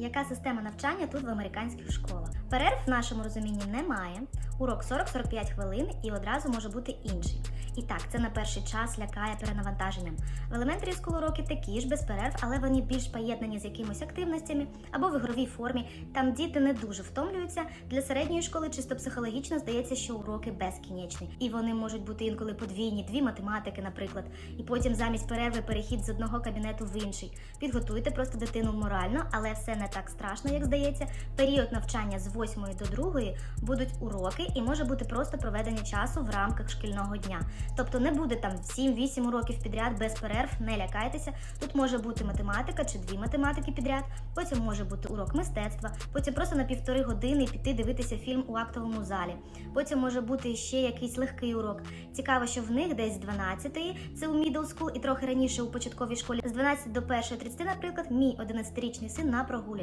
Яка система навчання тут в американських школах? Перерв в нашому розумінні немає. Урок 40-45 хвилин і одразу може бути інший. І так, це на перший час лякає перенавантаженням. В елементарі скул уроки такі ж без перерв, але вони більш поєднані з якимись активностями або в ігровій формі. Там діти не дуже втомлюються. Для середньої школи чисто психологічно здається, що уроки безкінечні, і вони можуть бути інколи подвійні, дві математики, наприклад. І потім замість перерви перехід з одного кабінету в інший. Підготуйте просто дитину морально, але все не так страшно, як здається. Період навчання з 8 до 2 будуть уроки, і може бути просто проведення часу в рамках шкільного дня. Тобто не буде там 7-8 уроків підряд без перерв, не лякайтеся. Тут може бути математика чи дві математики підряд, потім може бути урок мистецтва, потім просто на півтори години піти дивитися фільм у актовому залі. Потім може бути ще якийсь легкий урок. Цікаво, що в них десь з 12 це у middle school і трохи раніше у початковій школі. З 12 до 1.30, наприклад, мій 11-річний син на прогулянку.